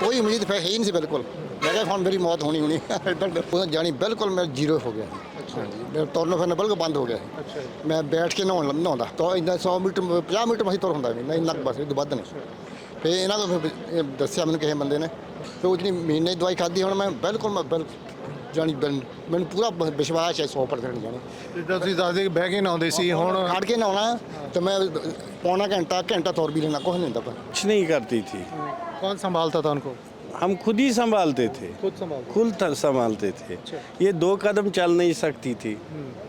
ਕੋਈ ਉਮੀਦ ਫਿਰ ਹੈ ਹੀ ਨਹੀਂ ਸੀ ਬਿਲਕੁਲ। ਮੈਂ ਕਿਹਾ ਹੁਣ ਮੇਰੀ ਮੌਤ ਹੋਣੀ ਹੋਣੀ। ਇਦਾਂ ਜਾਣੀ ਬਿਲਕੁਲ ਮੈਂ ਜ਼ੀਰੋ ਹੋ ਗਿਆ। ਅੱਛਾ ਜੀ। ਮੇਰਾ ਤੁਰਨਾ ਬਿਲਕੁਲ ਬੰਦ ਹੋ ਗਿਆ। ਅੱਛਾ ਮੈਂ ਬੈਠ ਕੇ ਨਹਾਉਣ ਨਹਾਉਂਦਾ ਤਾਂ ਇੰਨਾ 100 ਮੀਟਰ 50 ਮੀਟਰ ਮੈਂ ਤੁਰ ਹੁੰਦਾ ਨਹੀਂ ਨਹੀਂ ਲੱਗ ਬਸ ਇਹ ਤੋਂ ਵੱਧ ਨਹੀਂ। ਫਿਰ ਇਹਨਾਂ ਨੂੰ ਫਿਰ ਦੱਸਿਆ ਮੈਨੂੰ ਕਿਸੇ ਬੰਦੇ ਨੇ। ਫਿਰ ਉਹ ਜਿਹੜੀ ਮਹੀਨੇ ਦੀ ਦਵਾਈ ਖਾਧੀ ਹੁਣ ਮੈਂ ਬਿਲਕੁਲ ਮੈਂ ਬਿਲਕੁਲ ਜਾਨੀ ਮੈਨੂੰ ਪੂਰਾ ਵਿਸ਼ਵਾਸ ਹੈ 100% ਜਾਣੀ। ਜਿੱਦਾਂ ਤੁਸੀਂ ਦੱਸਦੇ ਕਿ ਬਹਿ ਕੇ ਨਾ ਆਉਂਦੇ ਸੀ ਹੁਣ ਖੜ ਕੇ ਨਾ ਆਉਣਾ ਤੇ ਮੈਂ ਪੌਣਾ ਘੰਟਾ ਘੰਟਾ ਤੁਰ ਵੀ ਲੈਣਾ ਕੁਝ ਨਹੀਂ ਹੁੰਦਾ ਪਰ। ਕੁਝ ਨਹੀਂ ਕਰਦੀ ਸੀ कौन संभालता था उनको? हम खुद ही संभालते थे। खुद संभाल खुद संभालते थे। अच्छा। ये दो कदम चल नहीं सकती थी। हम्म।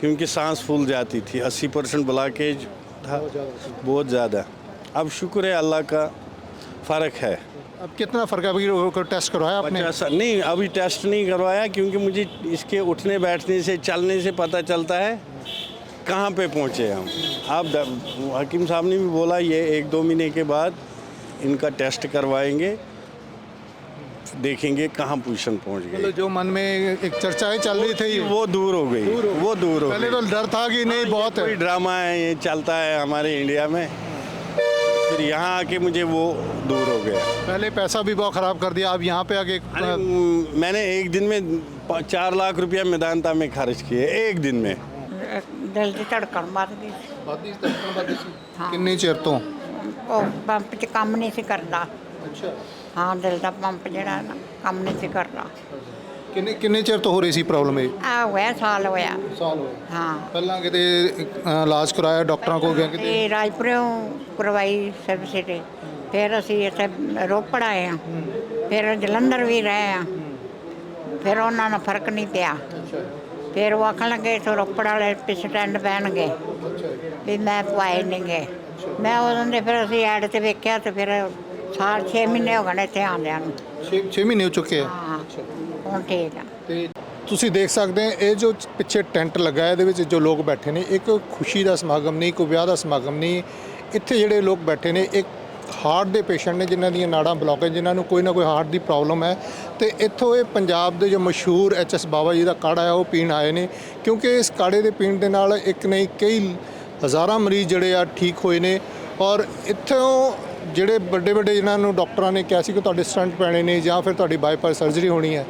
क्योंकि सांस फूल जाती थी। अस्सी परसेंट ब्लॉकेज था। अच्छा। बहुत ज़्यादा अब शुक्र है अल्लाह का फ़र्क है। अब कितना फ़र्क अभी टेस्ट करवाया आपने? नहीं अभी टेस्ट नहीं करवाया क्योंकि मुझे इसके उठने बैठने से चलने से पता चलता है कहाँ पे पहुँचे हम। हम्म। आप हकीम साहब ने भी बोला ये एक दो महीने के बाद इनका टेस्ट करवाएँगे देखेंगे कहाँ पोजिशन पहुँच गए जो मन में एक चर्चाएँ चल रही थी। वो दूर हो गई वो दूर हो पहले तो डर था कि नहीं हाँ, बहुत है। ड्रामा है ये चलता है हमारे इंडिया में। फिर यहाँ आके मुझे वो दूर हो गया। पहले पैसा भी बहुत ख़राब कर दिया अब यहाँ पे आके मैंने एक दिन में चार लाख रुपया मैदानता में खर्च किए एक दिन में। दिल की धड़कन मार गई हाँ। कितनी चेर तो? ਉਹ ਪੰਪ 'ਚ ਕੰਮ ਨਹੀਂ ਸੀ ਕਰਦਾ। ਅੱਛਾ। ਹਾਂ ਦਿਲ ਦਾ ਪੰਪ ਜਿਹੜਾ ਨਾ ਕੰਮ ਨਹੀਂ ਸੀ ਕਰਦਾ। ਕਿੰਨੇ ਕਿੰਨੇ ਚਿਰ ਤੋਂ ਹੋ ਰਹੀ ਸੀ ਪ੍ਰੋਬਲਮ ਇਹ? ਆ ਹੋਇਆ ਸਾਲ ਹੋਇਆ। ਸਾਲ ਹੋਏ ਹਾਂ। ਪਹਿਲਾਂ ਕਿਤੇ ਅ, ਇਲਾਜ ਕਰਾਇਆ ਡਾਕਟਰਾਂ ਕੋਲ ਗਏ ਕਿਤੇ? ਤੇ ਰਾਜਪੁਰੋਂ ਕਰਵਾਈ ਸਬਸਿਡੀ ਫਿਰ ਅਸੀਂ ਇੱਥੇ ਰੋਪੜ ਆਏ ਆ ਫਿਰ ਜਲੰਧਰ ਵੀ ਰਹੇ ਆ ਫਿਰ ਉਹਨਾਂ ਨੂੰ ਫ਼ਰਕ ਨਹੀਂ ਪਿਆ। ਫਿਰ ਉਹ ਆਖਣ ਲੱਗੇ ਇੱਥੋਂ ਰੋਪੜ ਵਾਲੇ ਸਟੈਂਡ ਪੈਣਗੇ ਵੀ ਮੈਂ ਪਵਾਏ ਨਹੀਂ ਗਏ ਮੈਂ ਉਦੋਂ ਦੇ ਫਿਰ ਅਸੀਂ ਐਡ ਤੇ ਵੇਖਿਆ ਤੇ ਫਿਰ ਸਾਲ 6 ਮਹੀਨੇ ਹੋ ਗਏ ਨੇ ਇੱਥੇ ਆਉਂਦਿਆਂ ਨੂੰ। 6 ਮਹੀਨੇ ਹੋ ਚੁੱਕੇ ਆ? ਹਾਂ ਹੁਣ ਠੀਕ ਆ। ਤੇ ਤੁਸੀਂ ਦੇਖ ਸਕਦੇ ਹੋ ਇਹ ਜੋ ਪਿੱਛੇ ਟੈਂਟ ਲੱਗਾ ਹੈ ਇਹਦੇ ਵਿੱਚ ਜੋ ਲੋਕ ਬੈਠੇ ਨੇ ਇੱਕ ਖੁਸ਼ੀ ਦਾ ਸਮਾਗਮ ਨਹੀਂ ਕੋਈ ਵਿਆਹ ਦਾ ਸਮਾਗਮ ਨਹੀਂ। ਇੱਥੇ ਜਿਹੜੇ ਲੋਕ ਬੈਠੇ ਨੇ ਇੱਕ ਹਾਰਟ ਦੇ ਪੇਸ਼ੈਂਟ ਨੇ ਜਿਨ੍ਹਾਂ ਦੀਆਂ ਨਾੜਾਂ ਬਲੌਕ ਹੈ ਜਿਨ੍ਹਾਂ ਨੂੰ ਕੋਈ ਨਾ ਕੋਈ ਹਾਰਟ ਦੀ ਪ੍ਰੋਬਲਮ ਹੈ। ਤੇ ਇੱਥੋਂ ਇਹ ਪੰਜਾਬ ਦੇ ਜੋ ਮਸ਼ਹੂਰ ਐਚਐਸ ਬਾਬਾ ਜੀ ਦਾ ਕਾੜਾ ਹੈ ਉਹ ਪੀਣ ਆਏ ਨੇ। ਕਿਉਂਕਿ ਇਸ ਕਾੜੇ ਦੇ ਪੀਣ ਦੇ ਨਾਲ ਇੱਕ ਨਹੀਂ ਕਈ ਹਜ਼ਾਰਾਂ ਮਰੀਜ਼ ਜਿਹੜੇ ਆ ਠੀਕ ਹੋਏ ਨੇ ਔਰ ਇੱਥੋਂ ਜਿਹੜੇ ਵੱਡੇ ਵੱਡੇ ਜਿਨ੍ਹਾਂ ਨੂੰ ਡਾਕਟਰਾਂ ਨੇ ਕਿਹਾ ਸੀ ਕਿ ਤੁਹਾਡੇ ਸਟੰਟ ਪੈਣੇ ਨੇ ਜਾਂ ਫਿਰ ਤੁਹਾਡੀ ਬਾਈਪਾਸ ਸਰਜਰੀ ਹੋਣੀ ਹੈ,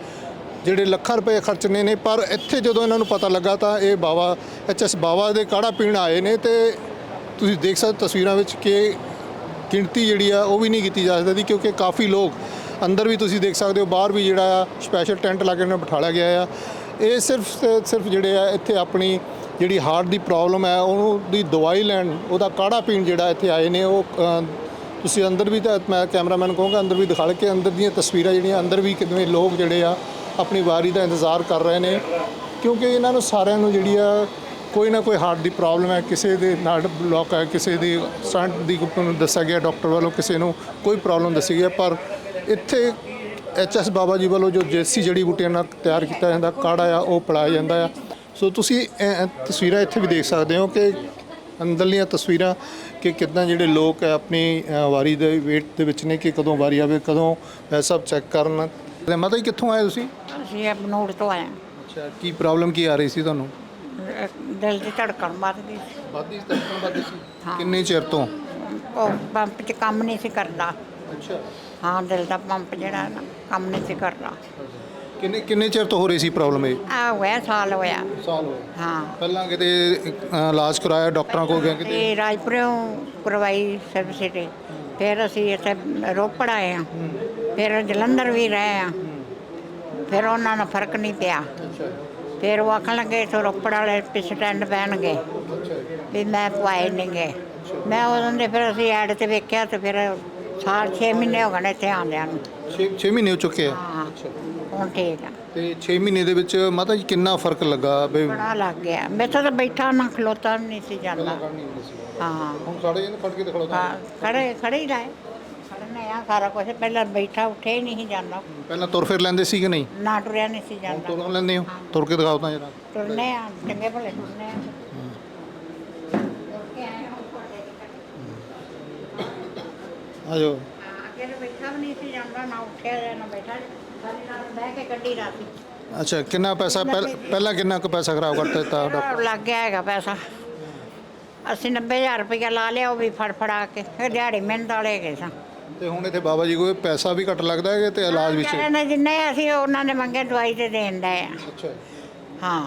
ਜਿਹੜੇ ਲੱਖਾਂ ਰੁਪਏ ਖਰਚਣੇ ਨੇ ਪਰ ਇੱਥੇ ਜਦੋਂ ਇਹਨਾਂ ਨੂੰ ਪਤਾ ਲੱਗਾ ਤਾਂ ਇਹ ਬਾਬਾ ਐਚਐਸ ਬਾਵਾ ਦੇ ਕਾੜਾ ਪੀਣ ਆਏ ਨੇ ਤੇ ਤੁਸੀਂ ਦੇਖ ਸਕਦੇ ਤਸਵੀਰਾਂ ਵਿੱਚ ਕਿ ਗਿਣਤੀ ਜਿਹੜੀ ਆ ਉਹ ਵੀ ਨਹੀਂ ਕੀਤੀ ਜਾ ਸਕਦੀ ਕਿਉਂਕਿ ਕਾਫੀ ਲੋਕ ਅੰਦਰ ਵੀ ਤੁਸੀਂ ਦੇਖ ਸਕਦੇ ਹੋ, ਬਾਹਰ ਵੀ ਜਿਹੜਾ ਆ ਸਪੈਸ਼ਲ ਟੈਂਟ ਲਾ ਕੇ ਉਹਨਾਂ ਨੂੰ ਬਿਠਾਇਆ ਗਿਆ ਆ। ਇਹ ਸਿਰਫ ਤੇ ਸਿਰਫ ਜਿਹੜੇ ਆ ਇੱਥੇ ਆਪਣੀ ਜਿਹੜੀ ਹਾਰਟ ਦੀ ਪ੍ਰੋਬਲਮ ਹੈ ਉਹਨੂੰ ਦੀ ਦਵਾਈ ਲੈਣ ਉਹਦਾ ਕਾੜਾ ਪੀਣ ਜਿਹੜਾ ਇੱਥੇ ਆਏ ਨੇ ਉਹ ਤੁਸੀਂ ਅੰਦਰ ਵੀ ਤਾਂ ਮੈਂ ਕੈਮਰਾਮੈਨ ਕਹੂੰਗਾ ਅੰਦਰ ਵੀ ਦਿਖਾ ਕੇ ਅੰਦਰ ਦੀਆਂ ਤਸਵੀਰਾਂ ਜਿਹੜੀਆਂ ਅੰਦਰ ਵੀ ਕਿਵੇਂ ਲੋਕ ਜਿਹੜੇ ਆ ਆਪਣੀ ਵਾਰੀ ਦਾ ਇੰਤਜ਼ਾਰ ਕਰ ਰਹੇ ਨੇ। ਕਿਉਂਕਿ ਇਹਨਾਂ ਨੂੰ ਸਾਰਿਆਂ ਨੂੰ ਜਿਹੜੀ ਆ ਕੋਈ ਨਾ ਕੋਈ ਹਾਰਟ ਦੀ ਪ੍ਰੋਬਲਮ ਹੈ ਕਿਸੇ ਦੇ ਨਾੜ ਬਲੌਕ ਹੈ ਕਿਸੇ ਦੀ ਸਟੰਟ ਦੀ ਨੂੰ ਦੱਸਿਆ ਗਿਆ ਡਾਕਟਰ ਵੱਲੋਂ ਕਿਸੇ ਨੂੰ ਕੋਈ ਪ੍ਰੋਬਲਮ ਦੱਸੀ ਗਈ ਹੈ, ਪਰ ਇੱਥੇ ਐਚਐਸ ਬਾਬਾ ਜੀ ਵੱਲੋਂ ਜੋ ਦੇਸੀ ਜੜੀ ਬੂਟੀਆਂ ਨਾਲ ਤਿਆਰ ਕੀਤਾ ਜਾਂਦਾ ਕਾੜਾ ਆ ਉਹ ਪਿਲਾਇਆ ਜਾਂਦਾ ਆ। ਸੋ ਤੁਸੀਂ ਤਸਵੀਰਾਂ ਇੱਥੇ ਵੀ ਦੇਖ ਸਕਦੇ ਹੋ ਕਿ ਅੰਦਰਲੀਆਂ ਤਸਵੀਰਾਂ ਕਿ ਕਿੱਦਾਂ ਜਿਹੜੇ ਲੋਕ ਆਪਣੀ ਵਾਰੀ ਦੇ ਵੇਟ ਦੇ ਵਿੱਚ ਨੇ ਕਿ ਕਦੋਂ ਵਾਰੀ ਆਵੇ ਕਦੋਂ ਸਭ ਚੈੱਕ ਕਰਨ। ਤੇ ਮਾਤਾ ਜੀ ਕਿੱਥੋਂ ਆਏ ਤੁਸੀਂ? ਅਸੀਂ ਬਨੋੜ ਤੋਂ ਆਏ ਅੱਛਾ ਕੀ ਪ੍ਰੋਬਲਮ ਕੀ ਆ ਰਹੀ ਸੀ ਤੁਹਾਨੂੰ? ਦਿਲ ਦੀ ਧੜਕਣ ਵੱਧ ਗਈ ਸੀ। ਵਾਦੀ ਤੜਕਣ ਵਾਦੀ ਸੀ? ਹਾਂ। ਕਿੰਨੇ ਚਿਰ ਤੋਂ? ਉਹ ਪੰਪ 'ਚ ਕੰਮ ਨਹੀਂ ਸੀ ਕਰਦਾ। ਅੱਛਾ। ਹਾਂ ਦਿਲ ਦਾ ਪੰਪ ਜਿਹੜਾ ਨਾ ਕੰਮ ਨਹੀਂ ਸੀ ਕਰਦਾ। ਕਿੰਨੇ ਕਿੰਨੇ ਚਿਰ ਤੋਂ ਹੋ ਰਹੀ ਸੀ ਪ੍ਰੋਬਲਮ ਇਹ? ਆ ਹੋਇਆ ਸਾਲ ਹੋਇਆ। ਸਾਲ ਹੋਏ ਹਾਂ। ਪਹਿਲਾਂ ਕਿਤੇ ਅ, ਇਲਾਜ ਕਰਾਇਆ ਡਾਕਟਰਾਂ ਕੋਲ ਗਏ ਕਿਤੇ? ਤੇ ਰਾਜਪੁਰੋਂ ਕਰਵਾਈ ਸਬਸਿਡੀ ਫਿਰ ਅਸੀਂ ਇੱਥੇ ਰੋਪੜ ਆਏ ਆ ਫਿਰ ਜਲੰਧਰ ਵੀ ਰਹੇ ਆ ਫਿਰ ਉਹਨਾਂ ਨੂੰ ਫ਼ਰਕ ਨਹੀਂ ਪਿਆ। ਫਿਰ ਉਹ ਆਖਣ ਲੱਗੇ ਇੱਥੋਂ ਰੋਪੜ ਵਾਲੇ ਸਟੈਂਡ ਪੈਣਗੇ ਵੀ ਮੈਂ ਪਵਾਏ ਨਹੀਂ ਗਏ ਮੈਂ ਉਦੋਂ ਦੇ ਫਿਰ ਅਸੀਂ ਐਡ ਤੇ ਵੇਖਿਆ ਤੇ ਫਿਰ ਸਾਲ 6 ਮਹੀਨੇ ਹੋ ਗਏ ਨੇ ਇੱਥੇ ਆਉਂਦਿਆਂ ਨੂੰ। 6 ਮਹੀਨੇ ਹੋ ਚੁੱਕੇ ਆ? ਹਾਂ। ਹੁਣ ਠੀਕ ਆ। ਤੇ 6 ਮਹੀਨੇ ਦੇ ਵਿੱਚ ਮਾਤਾ ਜੀ ਕਿੰਨਾ ਫ਼ਰਕ ਲੱਗਾ ਬਈ ਬੜਾ ਲੱਗ ਗਿਆ। ਮੈਥੋਂ ਤਾਂ ਬੈਠਾ ਨਾ ਖਲੋਤਾ ਵੀ ਨਹੀਂ ਸੀ ਜਾਂਦਾ। ਹਾਂ। ਹੁਣ ਸਾਡੇ ਇਹਨੂੰ ਫੜ ਕੇ ਦਿਖਾਓ ਹਾਂ ਖੜੇ ਖੜੇ ਹੀ ਰਹੇ। ਖੜਨੇ ਆ ਸਾਰਾ ਕੁਝ ਪਹਿਲਾਂ ਬੈਠਾ ਉੱਠੇ ਹੀ ਨਹੀਂ ਸੀ ਜਾਂਦਾ। ਪਹਿਲਾਂ ਤੁਰ ਫਿਰ ਲੈਂਦੇ ਸੀ ਕਿ ਨਹੀਂ? ਨਾ ਟੁਰਿਆ ਨਹੀਂ ਸੀ ਜਾਂਦਾ। ਤੁਰ ਲੈਂਦੇ ਹੋ? ਤੁਰ ਕੇ ਦਿਖਾਓ ਤਾਂ ਜਰਾ। ਤੁਰਨੇ ਆ ਚੰਗੇ ਭਲੇ ਤੁਰਨੇ ਆ। ਤੁਰ ਕੇ ਆਏ ਹਾਂ ਉੱਪਰ ਆ ਜਾਓ ਹਾਂ। ਅੱਗੇ ਤਾਂ ਬੈਠਾ ਵੀ ਨਹੀਂ ਸੀ ਜਾਂਦਾ ਨਾ ਉੱਠਿਆ ਨਾ ਬੈਠਾ। ਰਾਤ ਬਹਿ ਕੇ ਕੱਢੀ ਰਾਤੀ ਅੱਛਾ ਕਿੰਨਾ ਪੈਸਾ? ਪਹਿਲ- ਪਹਿਲਾਂ ਕਿੰਨਾ ਕੁ ਪੈਸਾ ਖਰਾਬ ਕਰ ਦਿੱਤਾ ਡਾਕਟਰ? ਲੱਗ ਗਿਆ ਹੈਗਾ ਪੈਸਾ। ਅਸੀਂ 90000 ਰੁਪਇਆ ਲਾ ਲਿਆ ਉਹ ਵੀ ਫੜ ਫੜਾ ਕੇ ਫਿਰ ਦਿਹਾੜੀ ਮਿਹਨਤ ਵਾਲੇ ਗਏ ਸਾਂ। ਤੇ ਹੁਣ ਇੱਥੇ ਬਾਬਾ ਜੀ ਕੋਈ ਪੈਸਾ ਵੀ ਘੱਟ ਲੱਗਦਾ ਹੈ ਤੇ ਇਲਾਜ ਵਿੱਚ? ਨੇ ਜਿੰਨੇ ਅਸੀਂ ਉਹਨਾਂ ਨੇ ਮੰਗੇ ਦਵਾਈ ਤੇ ਦੇਣ ਦਾ ਆ। ਅੱਛਾ। ਹਾਂ।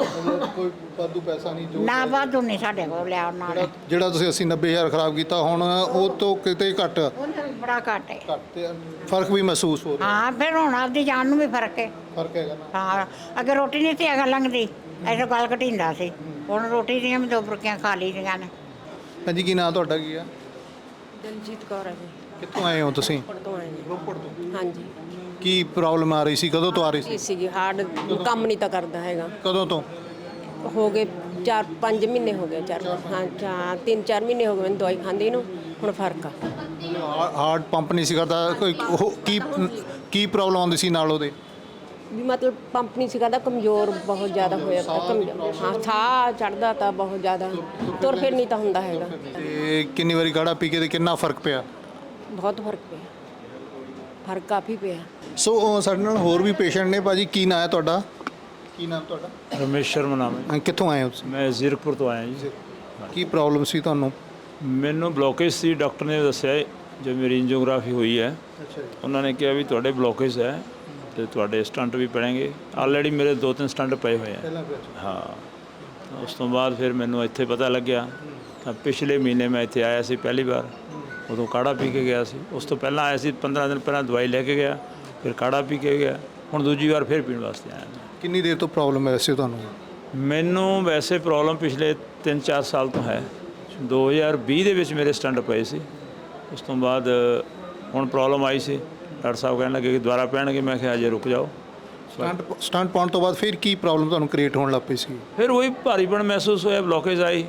ਕੋਈ ਵਾਧੂ ਪੈਸਾ ਨਹੀਂ ਜੋ ਨਾ ਵਾਧੂ ਨਹੀਂ ਸਾਡੇ ਕੋਲ ਲਿਆ ਉਹਨਾਂ ਨੇ। ਜਿਹੜਾ- ਜਿਹੜਾ ਤੁਸੀਂ 80 90000 ਖਰਾਬ ਕੀਤਾ ਹੁਣ ਉਹ ਤੋਂ ਕਿਤੇ ਘੱਟ। ਉਹਨਾਂ ਨੂੰ ਬੜਾ ਘੱਟ ਹੈ। ਘੱਟ ਤੇ ਫ਼ਰਕ ਵੀ ਮਹਿਸੂਸ ਹੋ ਰਿਹਾ। ਹਾਂ ਫਿਰ ਹੁਣ ਆਪਦੀ ਜਾਨ ਨੂੰ ਵੀ ਫ਼ਰਕ ਹੈ। ਫ਼ਰਕ ਹੈਗਾ ਨਾ। ਹਾਂ ਅੱਗੇ ਰੋਟੀ ਨਹੀਂ ਸੀ ਅਗਾ ਲੰਘਦੀ ਐਸਾ ਗੱਲ ਘਟਿੰਦਾ ਸੀ। ਹੁਣ ਰੋਟੀ ਦੀਆਂ ਵੀ ਦੋ ਬੁਰਕੀਆਂ ਖਾ ਲਈ ਦੀਆਂ ਨੇ। ਹਾਂਜੀ ਕੀ ਨਾਂ ਤੁਹਾਡਾ ਕੀ ਆ? ਦਲਜੀਤ ਕੌਰ ਹੈ ਜੀ। ਕਿੱਥੋਂ ਆਏ ਹੋ ਤੁਸੀਂ? ਰੋਪੜ ਤੋਂ ਆਏ ਜੀ। ਰੋਪੜ ਤੋਂ। ਹਾਂਜੀ। ਕੀ ਪ੍ਰੋਬਲਮ ਆ ਰਹੀ ਸੀ? ਕਦੋਂ ਤੋਂ ਆ ਰਹੀ ਸੀ? ਇਹ ਸੀਗੀ ਹਾਰਡ ਕੰਮ ਨਹੀਂ ਤਾਂ ਕਰਦਾ ਹੈਗਾ। ਕਦੋਂ ਤੋਂ? ਹੋ ਗਏ 4-5 ਮਹੀਨੇ ਹੋ ਗਏ ਚਾਰ ਹਾਂ ਚਾਰ 3-4 ਮਹੀਨੇ ਹੋ ਗਏ ਮੈਨੂੰ ਦਵਾਈ ਖਾਂਦੀ ਨੂੰ ਹੁਣ ਫ਼ਰਕ ਆ। ਹਾਰਟ ਪੰਪ ਨਹੀਂ ਸੀ ਕਰਦਾ ਕੋਈ ਉਹ ਕੀ ਕੀ ਪ੍ਰੋਬਲਮ ਆਉਂਦੀ ਸੀ ਨਾਲ ਉਹਦੇ? ਵੀ ਮਤਲਬ ਪੰਪ ਨਹੀਂ ਸੀ ਕਰਦਾ ਕਮਜ਼ੋਰ ਬਹੁਤ ਜ਼ਿਆਦਾ ਹੋਇਆ ਤਾਂ ਕਮਜ਼ੋਰ ਹਾਂ ਸਾਹ ਚੜਦਾ ਤਾਂ ਬਹੁਤ ਜ਼ਿਆਦਾ ਤੁਰ ਫਿਰ ਨਹੀਂ ਤਾਂ ਹੁੰਦਾ ਹੈਗਾ। ਤੇ ਕਿੰਨੀ ਵਾਰੀ ਕਾੜਾ ਪੀ ਕੇ ਤੇ ਕਿੰਨਾ ਫ਼ਰਕ ਪਿਆ? ਬਹੁਤ ਫ਼ਰਕ ਪਿਆ। ਫ਼ਰਕ ਕਾਫੀ ਪਿਆ। ਸੋ ਸਾਡੇ ਨਾਲ ਹੋਰ ਵੀ ਪੇਸ਼ੈਂਟ ਨੇ ਭਾਜੀ ਕੀ ਨਾਂ ਹੈ ਤੁਹਾਡਾ? ਕੀ ਨਾਮ ਤੁਹਾਡਾ? ਰਮੇਸ਼ ਸ਼ਰਮਾ ਨਾਮ ਹੈ ਅਹ ਕਿੱਥੋਂ ਆਏ ਹੋ ਤੁਸੀਂ? ਮੈਂ ਜ਼ੀਰਕਪੁਰ ਤੋਂ ਆਇਆ ਜੀ। ਕੀ ਪ੍ਰੋਬਲਮ ਸੀ ਤੁਹਾਨੂੰ? ਮੈਨੂੰ ਬਲੋਕੇਜ ਸੀ ਡਾਕਟਰ ਨੇ ਦੱਸਿਆ ਹੈ, ਜੋ ਮੇਰੀ ਐਂਜੀਓਗ੍ਰਾਫੀ ਹੋਈ ਹੈ। ਅੱਛਾ ਜੀ। ਉਹਨਾਂ ਨੇ ਕਿਹਾ ਵੀ ਤੁਹਾਡੇ ਬਲੋਕੇਜ ਹੈ ਤੇ ਤੁਹਾਡੇ ਸਟੰਟ ਵੀ ਪੈਣਗੇ। ਆਲਰੇਡੀ ਮੇਰੇ ਦੋ ਤਿੰਨ ਸਟੰਟ ਪਏ ਹੋਏ ਆ। ਪਹਿਲਾਂ ਹਾਂ। ਉਸ ਤੋਂ ਬਾਅਦ ਫਿਰ ਮੈਨੂੰ ਇੱਥੇ ਪਤਾ ਲੱਗਿਆ ਤਾਂ ਪਿਛਲੇ ਮਹੀਨੇ ਮੈਂ ਇੱਥੇ ਆਇਆ ਸੀ ਪਹਿਲੀ ਵਾਰ। ਉਦੋਂ ਕਾੜਾ ਪੀ ਕੇ ਗਿਆ ਸੀ। ਉਸ ਤੋਂ ਪਹਿਲਾਂ ਆਇਆ ਸੀ 15 ਦਿਨ ਪਹਿਲਾਂ ਦਵਾਈ ਲੈ ਕੇ ਗਿਆ ਫਿਰ ਕਾੜਾ ਪੀ ਕੇ ਗਿਆ ਹੁਣ ਦੂਜੀ ਵਾਰ ਫਿਰ ਪੀਣ ਵਾਸਤੇ ਆਇਆ ਕਿੰਨੀ ਦੇਰ ਤੋਂ ਪ੍ਰੋਬਲਮ ਹੈ ਵੈਸੇ ਤੁਹਾਨੂੰ? ਮੈਨੂੰ ਵੈਸੇ ਪ੍ਰੋਬਲਮ ਪਿਛਲੇ 3-4 ਸਾਲ ਤੋਂ ਹੈ। 2020 ਦੇ ਵਿੱਚ ਮੇਰੇ ਸਟੰਟ ਪਏ ਸੀ। ਉਸ ਤੋਂ ਬਾਅਦ ਹੁਣ ਪ੍ਰੋਬਲਮ ਆਈ ਸੀ। ਡਾਕਟਰ ਸਾਹਿਬ ਕਹਿਣ ਲੱਗੇ ਕਿ ਦੁਬਾਰਾ ਪੈਣਗੇ ਮੈਂ ਕਿਹਾ ਅਜੇ ਰੁਕ ਜਾਓ। ਸਟੰਟ ਸਟੰਟ ਪਾਉਣ ਤੋਂ ਬਾਅਦ ਫਿਰ ਕੀ ਪ੍ਰੋਬਲਮ ਤੁਹਾਨੂੰ ਕ੍ਰੀਏਟ ਹੋਣ ਲੱਗ ਪਈ ਸੀ? ਫਿਰ ਉਹੀ ਭਾਰੀਪਣ ਮਹਿਸੂਸ ਹੋਇਆ ਬਲੋਕੇਜ ਆਈ।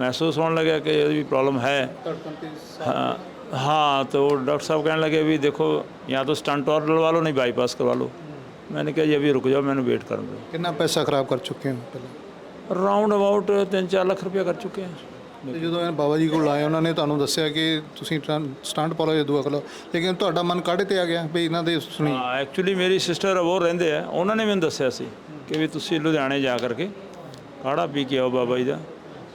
ਮਹਿਸੂਸ ਹੋਣ ਲੱਗਿਆ ਕਿ ਇਹਦੀ ਵੀ ਪ੍ਰੋਬਲਮ ਹੈ हाँ हाँ तो डॉक्टर साहब कहने लगे अभी देखो या तो स्टंट और डलवा लो नहीं बाईपास करवा लो मैंने कहा जी अभी रुक जाओ मैंने वेट कर दो ਕਿੰਨਾ ਪੈਸਾ ਖਰਾਬ ਕਰ ਚੁੱਕੇ ਹੋ ਪਹਿਲਾਂ राउंड अबाउट तीन चार लाख रुपया कर चुके हैं ਤੇ ਜਦੋਂ ਇਹ ਬਾਬਾ ਜੀ ਕੋਲ ਆਏ ਉਹਨਾਂ ਨੇ ਤੁਹਾਨੂੰ ਦੱਸਿਆ ਕਿ ਤੁਸੀਂ ਸਟੰਟ ਪਾ ਲਓ ਜਾਂ ਦੂਆ ਕਰ ਲਓ ਲੇਕਿਨ ਤੁਹਾਡਾ ਮਨ ਕਾੜੇ ਤੇ ਆ ਗਿਆ ਵੀ ਇਹਨਾਂ ਦੇ ਸੁਣੀ ਹਾਂ ਐਕਚੁਅਲੀ ਮੇਰੀ ਸਿਸਟਰ ਉਹ ਰਹਿੰਦੇ ਆ ਉਹਨਾਂ ਨੇ ਮੈਨੂੰ ਦੱਸਿਆ ਸੀ ਕਿ ਵੀ ਤੁਸੀਂ ਲੁਧਿਆਣੇ ਜਾ ਕਰਕੇ ਕਾੜਾ ਪੀ ਕੇ ਆਓ ਬਾਬਾ ਜੀ ਦਾ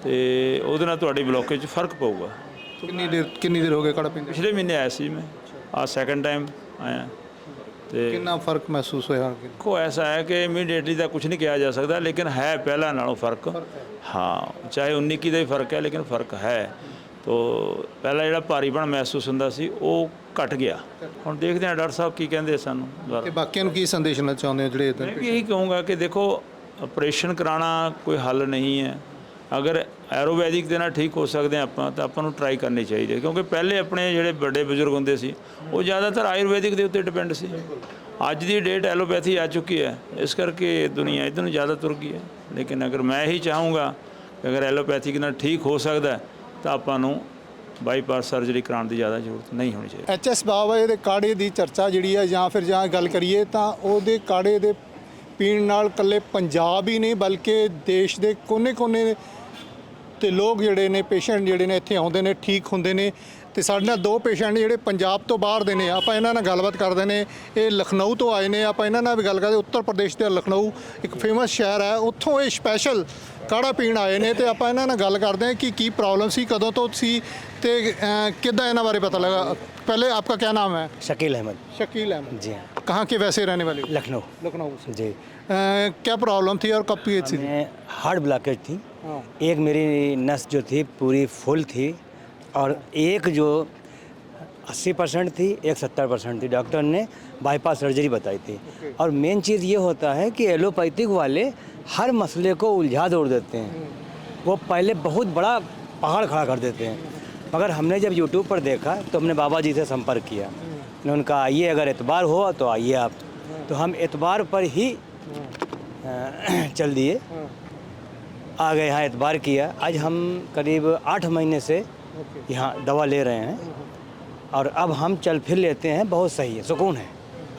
ਤੇ ਉਹਦੇ ਨਾਲ ਤੁਹਾਡੀ ਬਲੋਕੇਜ 'ਚ ਫ਼ਰਕ ਪਊਗਾ। ਕਿੰਨੀ ਦੇਰ ਕਿੰਨੀ ਦੇਰ ਹੋ ਗਈ ਕਾੜਾ ਪੀਂਦੇ? ਪਿਛਲੇ ਮਹੀਨੇ ਆਇਆ ਸੀ ਮੈਂ। ਆ ਸੈਕੰਡ ਟਾਈਮ ਆਇਆ। ਤੇ ਕਿੰਨਾ ਫ਼ਰਕ ਮਹਿਸੂਸ ਹੋਇਆ ਕਿ ਕੋ ਐਸਾ ਹੈ ਕਿ ਇਮੀਡੀਏਟਲੀ ਤਾਂ ਕੁਝ ਨਹੀਂ ਕਿਹਾ ਜਾ ਸਕਦਾ ਲੇਕਿਨ ਹੈ ਪਹਿਲਾਂ ਨਾਲੋਂ ਫ਼ਰਕ। ਹਾਂ। ਚਾਹੇ 19 ਕੀ ਦਾ ਹੀ ਫ਼ਰਕ ਹੈ ਲੇਕਿਨ ਫ਼ਰਕ ਹੈ। ਤੋ ਪਹਿਲਾਂ ਜਿਹੜਾ ਭਾਰੀਪਣ ਮਹਿਸੂਸ ਹੁੰਦਾ ਸੀ ਉਹ ਘਟ ਗਿਆ। ਹੁਣ ਦੇਖਦੇ ਹਾਂ ਡਾਕਟਰ ਸਾਹਿਬ ਕੀ ਕਹਿੰਦੇ ਸਾਨੂੰ ਦੁਬਾਰਾ। ਤੇ ਬਾਕੀਆਂ ਨੂੰ ਕੀ ਸੰਦੇਸ਼ ਦੇਣਾ ਚਾਹੁੰਦੇ ਹੋ ਜਿਹੜੇ ਇੱਦਾਂ ਮੈਂ ਵੀ ਇਹੀ ਕਹੂੰਗਾ ਕਿ ਦੇਖੋ ਆਪਰੇਸ਼ਨ ਕਰਾਉਣਾ ਕੋਈ ਹੱਲ ਨਹੀਂ ਹੈ। ਅਗਰ ਐਰੋਵੈਦਿਕ ਦੇ ਨਾਲ ਠੀਕ ਹੋ ਸਕਦੇ ਹਾਂ ਆਪਾਂ, ਤਾਂ ਆਪਾਂ ਨੂੰ ਟਰਾਈ ਕਰਨੀ ਚਾਹੀਦੀ ਹੈ। ਕਿਉਂਕਿ ਪਹਿਲੇ ਆਪਣੇ ਜਿਹੜੇ ਵੱਡੇ ਬਜ਼ੁਰਗ ਹੁੰਦੇ ਸੀ, ਉਹ ਜ਼ਿਆਦਾਤਰ ਆਯੁਰਵੈਦਿਕ ਦੇ ਉੱਤੇ ਡਿਪੈਂਡ ਸੀ। ਅੱਜ ਦੀ ਡੇਟ ਐਲੋਪੈਥੀ ਆ ਚੁੱਕੀ ਹੈ। ਇਸ ਕਰਕੇ ਦੁਨੀਆ ਇਧਰ ਨੂੰ ਜ਼ਿਆਦਾ ਤੁਰ ਗਈ ਹੈ। ਲੇਕਿਨ ਅਗਰ ਮੈਂ ਇਹੀ ਚਾਹੂੰਗਾ ਕਿ ਅਗਰ ਐਲੋਪੈਥਿਕ ਨਾਲ ਠੀਕ ਹੋ ਸਕਦਾ ਤਾਂ ਆਪਾਂ ਨੂੰ ਬਾਈਪਾਸ ਸਰਜਰੀ ਕਰਾਉਣ ਦੀ ਜ਼ਿਆਦਾ ਜ਼ਰੂਰਤ ਨਹੀਂ ਹੋਣੀ ਚਾਹੀਦੀ। ਐਚਐਸ ਬਾਬਾ ਦੇ ਕਾੜੇ ਦੀ ਚਰਚਾ ਜਿਹੜੀ ਹੈ ਜਾਂ ਫਿਰ ਜਾਂ ਗੱਲ ਕਰੀਏ, ਤਾਂ ਉਹਦੇ ਕਾੜੇ ਦੇ ਪੀਣ ਨਾਲ ਕੱਲੇ ਪੰਜਾਬ ਹੀ ਨਹੀਂ, ਬਲਕਿ ਦੇਸ਼ ਦੇ ਕੋਨੇ-ਕੋਨੇ ਤੇ ਲੋਕ ਜਿਹੜੇ ਨੇ, ਪੇਸ਼ੈਂਟ ਜਿਹੜੇ ਨੇ, ਇੱਥੇ ਆਉਂਦੇ ਨੇ, ਠੀਕ ਹੁੰਦੇ ਨੇ। ਤੇ ਸਾਡੇ ਨਾਲ ਦੋ ਪੇਸ਼ੈਂਟ ਜਿਹੜੇ ਪੰਜਾਬ ਤੋਂ ਬਾਹਰ ਦੇ ਨੇ। ਆਪਾਂ ਇਹਨਾਂ ਨਾਲ ਗੱਲਬਾਤ ਕਰਦੇ ਨੇ। ਇਹ ਲਖਨਊ ਤੋਂ ਆਏ ਨੇ। ਆਪਾਂ ਇਹਨਾਂ ਨਾਲ ਵੀ ਗੱਲ ਕਰਦੇ ਉੱਤਰ ਪ੍ਰਦੇਸ਼ ਦੇ ਲਖਨਊ ਇੱਕ ਫੇਮਸ ਸ਼ਹਿਰ ਹੈ। ਉੱਥੋਂ ਇਹ ਸਪੈਸ਼ਲ ਕਾੜਾ ਪੀਣ ਆਏ ਨੇ ਤੇ ਆਪਾਂ ਇਹਨਾਂ ਨਾਲ ਗੱਲ ਕਰਦੇ ਹਾਂ ਕਿ ਕੀ ਪ੍ਰੋਬਲਮ ਸੀ, ਕਦੋਂ ਤੋਂ ਸੀ ਤੇ ਕਿੱਦਾਂ ਇਹਨਾਂ ਬਾਰੇ ਪਤਾ ਲੱਗਾ? पहले आपका क्या नाम है? शकील अहमद। शकील अहमद। जी हाँ। कहाँ के वैसे रहने वाले लखनऊ। लखनऊ से। जी। अ, क्या प्रॉब्लम थी और कब पी थी हार्ट ब्लॉकेज थी। हाँ। एक मेरी नस जो थी पूरी फुल थी और एक जो 80 परसेंट थी एक 70 परसेंट थी। डॉक्टर ने बाईपास सर्जरी बताई थी। और मेन चीज़ ये होता है कि एलोपैथिक वाले हर मसले को उलझा दौड़ देते हैं। वो पहले बहुत बड़ा पहाड़ खड़ा कर देते हैं। मगर हमने जब यूट्यूब पर देखा तो हमने बाबा जी से संपर्क किया। ने उनका आइए अगर एतबार हो तो आइए आप। तो हम एतबार पर ही चल दिए। आ गए यहाँ एतबार किया। आज हम करीब आठ महीने से यहाँ दवा ले रहे हैं। और अब हम चल फिर लेते हैं बहुत सही है सुकून है।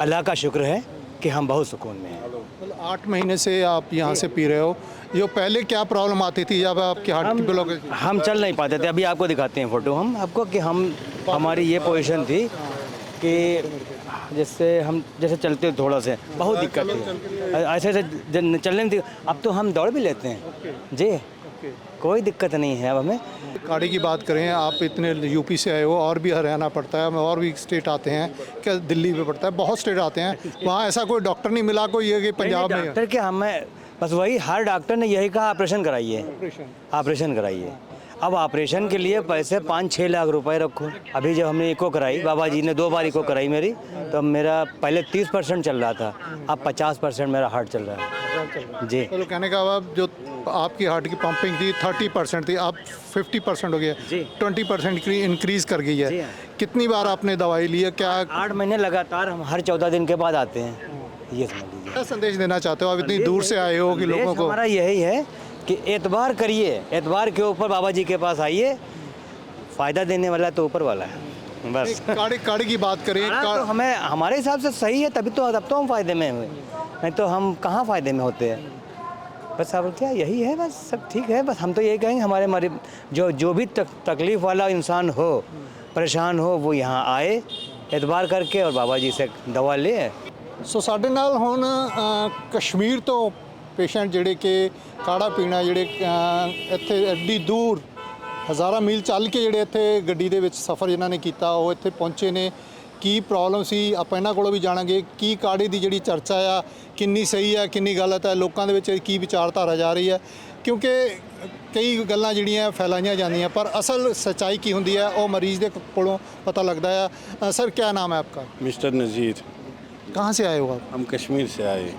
अल्लाह का शुक्र है कि हम बहुत सुकून में हैं। मतलब आठ महीने से आप यहाँ से पी रहे हो। जो पहले क्या प्रॉब्लम आती थी? जब आपकी हार्ट की ब्लॉकेज थी? हम चल नहीं पाते थे। अभी आपको दिखाते हैं फ़ोटो हम आपको कि हम हमारी ये पोजीशन थी कि जैसे हम जैसे चलते थोड़ा से। बहुत दिक्कत थी। ऐसे ऐसे चलने में थी अब तो हम दौड़ भी लेते हैं। जी। कोई दिक्कत नहीं है अब हमें। गाड़ी की बात करें आप इतने यूपी से आए हो और भी हरियाणा पड़ता है और भी स्टेट आते हैं क्या दिल्ली में पड़ता है बहुत स्टेट आते हैं। वहाँ ऐसा कोई डॉक्टर नहीं मिला कोई ये कि पंजाब में डॉक्टर के हमें बस वही हर डॉक्टर ने यही कहा ऑपरेशन कराइए। ऑपरेशन। कराइए। अब ऑपरेशन के लिए पैसे पाँच छः लाख रुपए रखो। अभी जब हमने इको कराई बाबा जी ने दो बार इको कराई मेरी तो मेरा पहले तीस परसेंट चल रहा था अब पचास परसेंट मेरा हार्ट चल रहा है। जी। चलो कहने का अब जो आपकी हार्ट की पंपिंग थी थर्टी परसेंट थी अब फिफ्टी परसेंट हो गया ट्वेंटी परसेंट इंक्रीज कर गई है। हाँ। कितनी बार आपने दवाई ली है? क्या आठ महीने लगातार हम हर चौदह दिन के बाद आते हैं। ये समझ लीजिए। क्या संदेश देना चाहते हो? आप इतनी दूर से आए हो कि लोगों को हमारा यही है कि एतबार करिए एतबार के ऊपर बाबा जी के पास आइए। फ़ायदा देने वाला तो ऊपर वाला है। बस। काढ़े काढ़े की बात करें हाँ, तो हमें हमारे हिसाब से सही है तभी तो तब तो हम फ़ायदे में हुए। नहीं तो हम कहाँ फ़ायदे में होते हैं? बस अब क्या यही है बस सब ठीक है। बस हम तो यही कहेंगे हमारे मरीज़ जो जो भी तक, तकलीफ़ वाला इंसान हो परेशान हो वो यहाँ आए एतबार करके और बाबा जी से दवा ले। ਸੋ ਸਾਡੇ ਨਾਲ ਹੁਣ ਕਸ਼ਮੀਰ ਤੋਂ ਪੇਸ਼ੈਂਟ ਜਿਹੜੇ ਕਿ ਕਾੜਾ ਪੀਣਾ ਜਿਹੜੇ ਇੱਥੇ ਐਡੀ ਦੂਰ ਹਜ਼ਾਰਾਂ ਮੀਲ ਚੱਲ ਕੇ ਜਿਹੜੇ ਇੱਥੇ ਗੱਡੀ ਦੇ ਵਿੱਚ ਸਫ਼ਰ ਜਿਨ੍ਹਾਂ ਨੇ ਕੀਤਾ, ਉਹ ਇੱਥੇ ਪਹੁੰਚੇ ਨੇ। ਕੀ ਪ੍ਰੋਬਲਮ ਸੀ? ਆਪਾਂ ਇਹਨਾਂ ਕੋਲੋਂ ਵੀ ਜਾਣਾਂਗੇ। ਕੀ ਕਾੜੇ ਦੀ ਜਿਹੜੀ ਚਰਚਾ ਆ, ਕਿੰਨੀ ਸਹੀ ਆ, ਕਿੰਨੀ ਗਲਤ ਆ, ਲੋਕਾਂ ਦੇ ਵਿੱਚ ਕੀ ਵਿਚਾਰਧਾਰਾ ਜਾ ਰਹੀ ਹੈ ਕਿਉਂਕਿ ਕਈ ਗੱਲਾਂ ਜਿਹੜੀਆਂ ਫੈਲਾਈਆਂ ਜਾਂਦੀਆਂ, ਪਰ ਅਸਲ ਸਚਾਈ ਕੀ ਹੁੰਦੀ ਹੈ ਉਹ ਮਰੀਜ਼ ਦੇ ਕੋਲੋਂ ਪਤਾ ਲੱਗਦਾ ਆ। ਸਰ ਕੀ ਨਾਮ ਹੈ ਆਪਕਾ? ਮਿਸਟਰ ਨਜ਼ੀਰ। कहाँ से आए हो आप? हम कश्मीर से आए।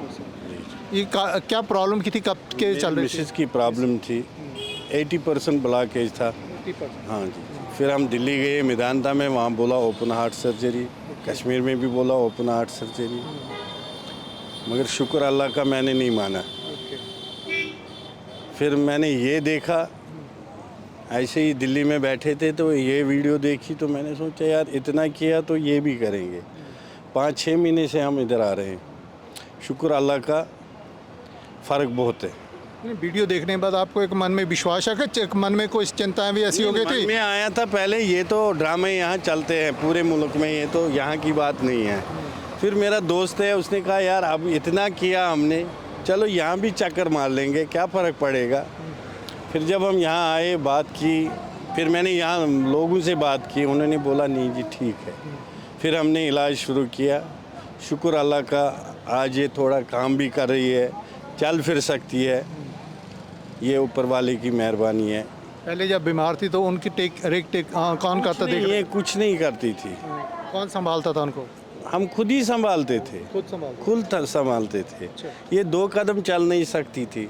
ये क्या प्रॉब्लम की थी? कब के चल रही थी? की प्रॉब्लम थी। 80 परसेंट ब्लॉकेज था। हाँ जी। फिर हम दिल्ली गए मैदानता में वहाँ बोला ओपन हार्ट सर्जरी कश्मीर में भी बोला ओपन हार्ट सर्जरी मगर शुक्र अल्लाह का मैंने नहीं माना। फिर मैंने ये देखा ऐसे ही दिल्ली में बैठे थे तो ये वीडियो देखी तो मैंने सोचा यार इतना किया तो ये भी करेंगे। पाँच छः महीने से हम इधर आ रहे हैं। शुक्र अल्लाह का फ़र्क बहुत है। वीडियो देखने के बाद आपको एक मन में विश्वास है कि मन में कोई चिंताएँ भी ऐसी हो गई थी? में आया था पहले ये तो ड्रामे यहाँ चलते हैं पूरे मुल्क में ये तो यहाँ की बात नहीं है। फिर मेरा दोस्त है उसने कहा यार अब इतना किया हमने चलो यहाँ भी चक्कर मार लेंगे क्या फ़र्क पड़ेगा? फिर जब हम यहाँ आए बात की फिर मैंने यहाँ लोगों से बात की उन्होंने बोला नहीं जी ठीक है। फिर हमने इलाज शुरू किया। शुक्र अल्लाह का आज ये थोड़ा काम भी कर रही है चल फिर सकती है। ये ऊपर वाले की मेहरबानी है। पहले जब बीमार थी तो उनकी टेक रेक टेक हाँ, कौन करता देख। ये कुछ नहीं करती थी। कौन संभालता था उनको? हम खुद ही संभालते थे। खुद संभालता। खुद संभालते थे। ये दो कदम चल नहीं सकती थी।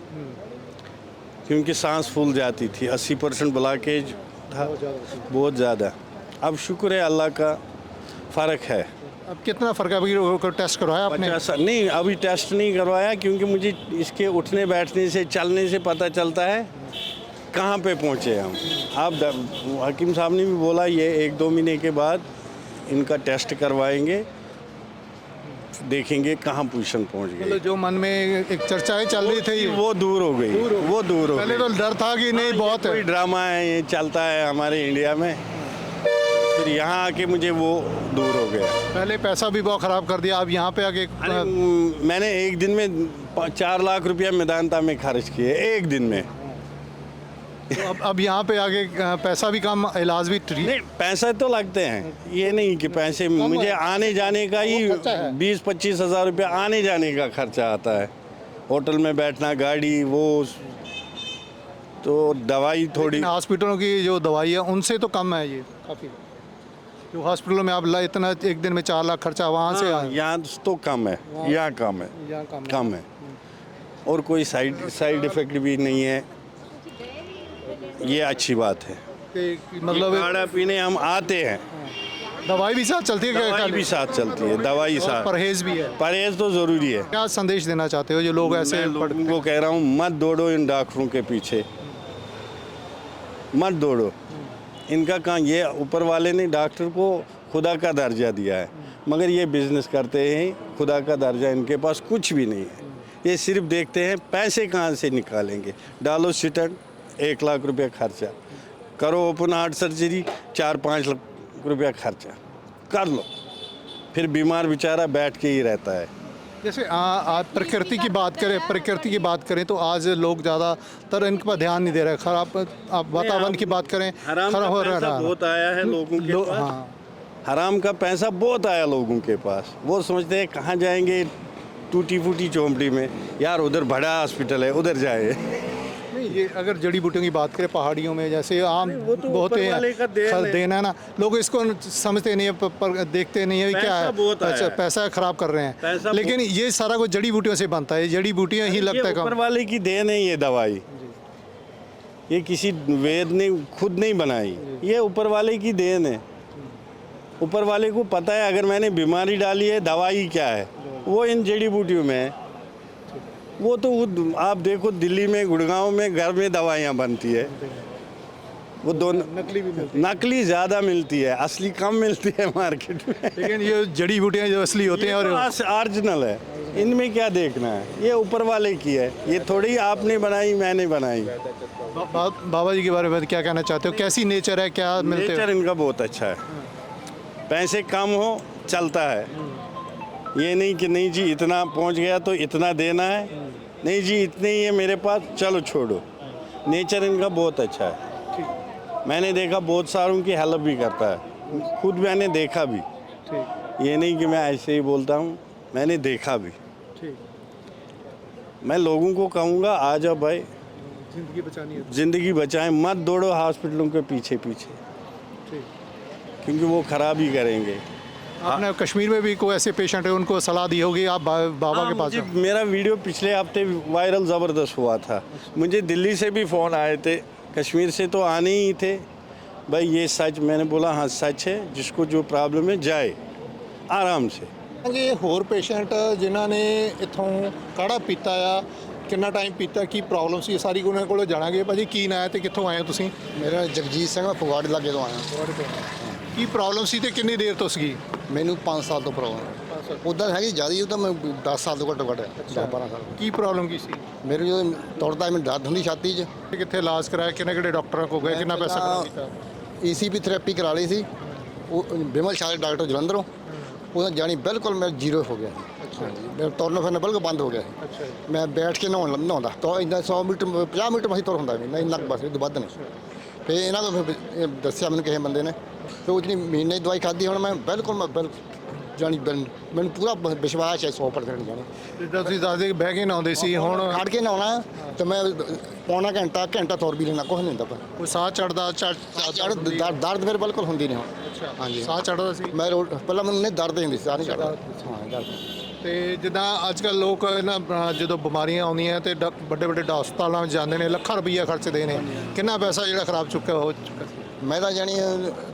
क्योंकि सांस फूल जाती थी। अस्सी परसेंट ब्लॉकेज था। बहुत ज़्यादा। अब शुक्र है अल्लाह का फ़र्क है। अब कितना फ़र्क है? अभी को टेस्ट करवाया आपने? नहीं अभी टेस्ट नहीं करवाया क्योंकि मुझे इसके उठने बैठने से चलने से पता चलता है कहाँ पे पहुँचे हम। आप हकीम साहब ने भी बोला ये एक दो महीने के बाद इनका टेस्ट करवाएँगे देखेंगे कहाँ पोजीशन पहुँच गए जो मन में एक चर्चाएँ चल रही थी। वो दूर हो गई वो दूर हो पहले गई। तो डर था कि नहीं बहुत कोई ड्रामा है ये चलता है हमारे इंडिया में। फिर यहाँ आके मुझे वो दूर हो गया। पहले पैसा भी बहुत खराब कर दिया अब यहाँ पे आके मैंने एक दिन में चार लाख रुपया मैदानता में खर्च किए एक दिन में। तो अब अब यहाँ पे आके अ, पैसा भी कम इलाज भी नहीं पैसे तो लगते हैं ये नहीं कि पैसे मुझे आने जाने का ही है। बीस पच्चीस हज़ार रुपया आने जाने का खर्चा आता है। होटल में बैठना गाड़ी वो तो दवाई थोड़ी। हॉस्पिटलों की जो दवाई है उनसे तो कम है ये काफ़ी। जो हॉस्पिटलों में आप इतना एक दिन में चार लाख खर्चा वहाँ से हाँ, यहाँ तो कम है यहाँ कम है यहाँ कम है। कम है। और कोई साइड साइड इफ़ेक्ट भी नहीं है। ये अच्छी बात है। मतलब काढ़ा पीने हम आते हैं। दवाई भी साथ चलती है क्या- दवाई भी साथ चलती है दवाई साथ। परहेज भी है। परहेज तो ज़रूरी है। क्या संदेश देना चाहते हो जो लोग ऐसे लोगों को कह रहा हूँ मत दौड़ो इन डॉक्टरों के पीछे। मत दौड़ो। इनका काम ये ऊपर वाले ने डॉक्टर को खुदा का दर्जा दिया है। मगर ये बिज़नेस करते हैं, खुदा का दर्जा इनके पास कुछ भी नहीं है। ये सिर्फ़ देखते हैं, पैसे कहाँ से निकालेंगे? डालो सिटन, एक लाख रुपया खर्चा। करो ओपन हार्ट सर्जरी चार पाँच लाख रुपया खर्चा। कर लो। फिर बीमार बेचारा बैठ के ही रहता है। जैसे आ, आ, प्रकृति की बात करें प्रकृति की बात करें तो आज लोग ज़्यादातर इन पर ध्यान नहीं दे रहे। खराब आप वातावरण की बात करें खराब हो रहा बहुत आया है लोगों के लो- पास। हाँ। हराम का पैसा बहुत आया लोगों के पास। वो समझते हैं कहाँ जाएँगे टूटी फूटी चौंपड़ी में। यार उधर बड़ा हॉस्पिटल है उधर जाए। ये अगर जड़ी बूटियों की बात करें पहाड़ियों में जैसे आम वो तो बहुत देन खर- है। ना। लोग इसको समझते नहीं है पर देखते नहीं है क्या पैसा है। आया पैसा, खराब कर रहे हैं। लेकिन ये सारा कुछ जड़ी बूटियों से बनता है। जड़ी बूटियाँ ही लगता है वाले की देन है ये दवाई। ये किसी वेद ने खुद नहीं बनाई। ये ऊपर वाले की देन है। ऊपर वाले को पता है अगर मैंने बीमारी डाली है दवाई क्या है? वो इन जड़ी बूटियों में है। वो तो वो आप देखो दिल्ली में गुड़गांव में घर में दवाइयाँ बनती है। वो दोनों नकली भी मिलती नकली ज़्यादा मिलती है असली कम मिलती है मार्केट में। लेकिन ये जड़ी बूटियाँ जो असली होते हैं और ऑरिजिनल है। इनमें क्या देखना है? ये ऊपर वाले की है। ये थोड़ी आपने बनाई मैंने बनाई। बा- बा- बाबा जी के बारे में क्या कहना चाहते हो? कैसी नेचर है? क्या मिलते नेचर इनका बहुत अच्छा है। पैसे कम हो चलता है। ये नहीं कि नहीं जी इतना पहुँच गया तो इतना देना है। नहीं जी इतने ही है मेरे पास। चलो छोड़ो। नेचर इनका बहुत अच्छा है। मैंने देखा बहुत सारों की हेल्प भी करता है। खुद मैंने देखा भी। ये नहीं कि मैं ऐसे ही बोलता हूँ मैंने देखा भी। मैं लोगों को कहूँगा आ जाओ भाई। ज़िंदगी बचानी है। ज़िंदगी बचाएँ मत दौड़ो हॉस्पिटलों के पीछे पीछे क्योंकि वो खराब ही करेंगे। आपने कश्मीर में भी कोई ऐसे पेशेंट है उनको सलाह दी होगी आप बा, बाबा हाँ, के पास मुझे जाओ। मेरा वीडियो पिछले हफ्ते वायरल ज़बरदस्त हुआ था मुझे दिल्ली से भी फ़ोन आए थे कश्मीर से तो आने ही थे भाई ये सच मैंने बोला हाँ सच है जिसको जो प्रॉब्लम है जाए आराम से ਇਹ ਹੋਰ ਪੇਸ਼ੈਂਟ ਜਿਨ੍ਹਾਂ ਨੇ ਇੱਥੋਂ ਕਾੜਾ ਪੀਤਾ ਆ ਕਿੰਨਾ ਟਾਈਮ ਪੀਤਾ ਕੀ ਪ੍ਰੋਬਲਮ ਸੀ ਇਹ ਸਾਰੀ ਉਹਨਾਂ ਕੋਲ ਜਾਣਾਂਗੇ ਭਾਜੀ ਕੀ ਨਾਂ ਹੈ ਤੇ ਕਿੱਥੋਂ ਆਏ ਹੋ ਤੁਸੀਂ ਮੇਰਾ ਜਗਜੀਤ ਸਿੰਘ ਮੈਂ ਫਗਵਾੜੇ ਲਾਗੇ ਤੋਂ ਆਇਆ ਕੀ ਪ੍ਰੋਬਲਮ ਸੀ ਤੇ ਕਿੰਨੀ ਦੇਰ ਤੋਂ ਸੀਗੀ ਮੈਨੂੰ 5 ਸਾਲ ਤੋਂ ਪ੍ਰੋਬਲਮ ਉਦਾਂ ਹੈਗੀ ਜ਼ਿਆਦਾ ਉਹ ਤਾਂ ਮੈਂ 10 ਸਾਲ ਤੋਂ ਘੱਟੋ ਘੱਟ 10 12 ਸਾਲ ਕੀ ਪ੍ਰੋਬਲਮ ਕੀ ਸੀ? ਮੇਰੇ ਜਦੋਂ ਤੁਰਦਾ ਮੈਨੂੰ ਦਰਦ ਹੁੰਦੀ ਛਾਤੀ 'ਚ। ਕਿੱਥੇ ਇਲਾਜ ਕਰਾਇਆ ਕਿੰਨੇ ਕਿਹੜੇ ਡਾਕਟਰਾਂ ਕੋਲ ਗਏ ਕਿੰਨਾ ਪੈਸਾ ਖਰਚ ਕੀਤਾ ਈਸੀਪੀ ਥੈਰੇਪੀ ਕਰਾ ਲਈ ਸੀ। ਉਹ ਬਿਮਲ ਸ਼ਾਹ ਦੇ ਡਾਕਟਰ ਜਲੰਧਰੋਂ। ਉਹਦਾ ਜਾਣੀ ਬਿਲਕੁਲ ਮੈਂ ਜ਼ੀਰੋ ਹੋ ਗਿਆ। ਅੱਛਾ ਜੀ। ਮੇਰਾ ਤੁਰਨਾ ਫਿਰਨਾ ਬਿਲਕੁਲ ਬੰਦ ਹੋ ਗਿਆ। ਸੀ। ਅੱਛਾ ਮੈਂ ਬੈਠ ਕੇ ਨਹਾਉਣ ਨਹਾਉਂਦਾ। ਤਾਂ ਇੰਨਾ 100 ਮੀਟਰ 50 ਮੀਟਰ ਮਸੀਂ ਤੁਰ ਹੁੰਦਾ ਨਹੀਂ ਇੰਨਾ ਕੁ ਬਸ ਇਹ ਤੋਂ ਵੱਧ ਨਹੀਂ ਫੇ ਇਹਨਾਂ ਤੋਂ ਫਿਰ ਇਹ ਦੱਸਿਆ ਮੈਨੂੰ ਕਿਸੇ ਬੰਦੇ ਨੇ ਤੇ ਉਹ ਜਿਹੜੀ ਮਹੀਨੇ ਦਵਾਈ ਖਾਧੀ ਹੁਣ ਮੈਂ ਬਿਲਕੁਲ ਮੈਂ ਬਿਲਕੁਲ ਜਾਣੀ ਬਿਲ- ਮੈਨੂੰ ਪੂਰਾ ਬ- ਵਿਸ਼ਵਾਸ ਹੈ 100% ਜਾਣੀ। ਜਿੱਦਾਂ ਤੁਸੀਂ ਦੱਸਦੇ ਕਿ ਬਹਿ ਕੇ ਨਹਾਉਂਦੇ ਸੀ ਹੁਣ ਖੜ ਕੇ ਨਹਾਉਣਾ ਤੇ ਮੈਂ ਪੌਣਾ ਘੰਟਾ ਘੰਟਾ ਤੁਰ ਵੀ ਲੈਣਾ ਕੁਛ ਨਹੀਂ ਹੁੰਦਾ ਪਰ ਕੋਈ ਸਾਹ ਚੜਦਾ ਚੜ ਚੜ ਦਰਦ ਦਰਦ ਫਿਰ ਬਿਲਕੁਲ ਹੁੰਦੀ ਨਹੀਂ ਹੁਣ। ਹਾਂਜੀ। ਸਾਹ ਚੜਦਾ ਸੀ? ਮੈਂ ਪਹਿਲਾਂ ਮੈਨੂੰ ਨਹੀਂ ਦਰਦ ਹੁੰਦੀ ਸੀ ਸਾਹ ਨਹੀਂ ਚੜਦਾ। ਹਾਂ ਦਰਦ। ਤੇ ਜਿੱਦਾਂ ਅੱਜ ਕੱਲ ਲੋਕ ਇਹਨਾਂ ਅਹ, ਜਦੋਂ ਬਿਮਾਰੀਆਂ ਆਉਂਦੀਆਂ ਤੇ ਵੱਡੇ ਵੱਡੇ ਹਸਪਤਾਲਾਂ ਵਿੱਚ ਜਾਂਦੇ ਨੇ ਲੱਖਾਂ ਰੁਪਈਆ ਖਰਚਦੇ ਨੇ। ਕਿੰਨਾ ਪੈਸਾ ਜਿਹੜਾ ਖਰਾਬ ਚੁੱਕਿਆ ਹੋ ਚੁੱਕਾ ਸੀ? ਮੈਂ ਤਾਂ ਜਾਣੀ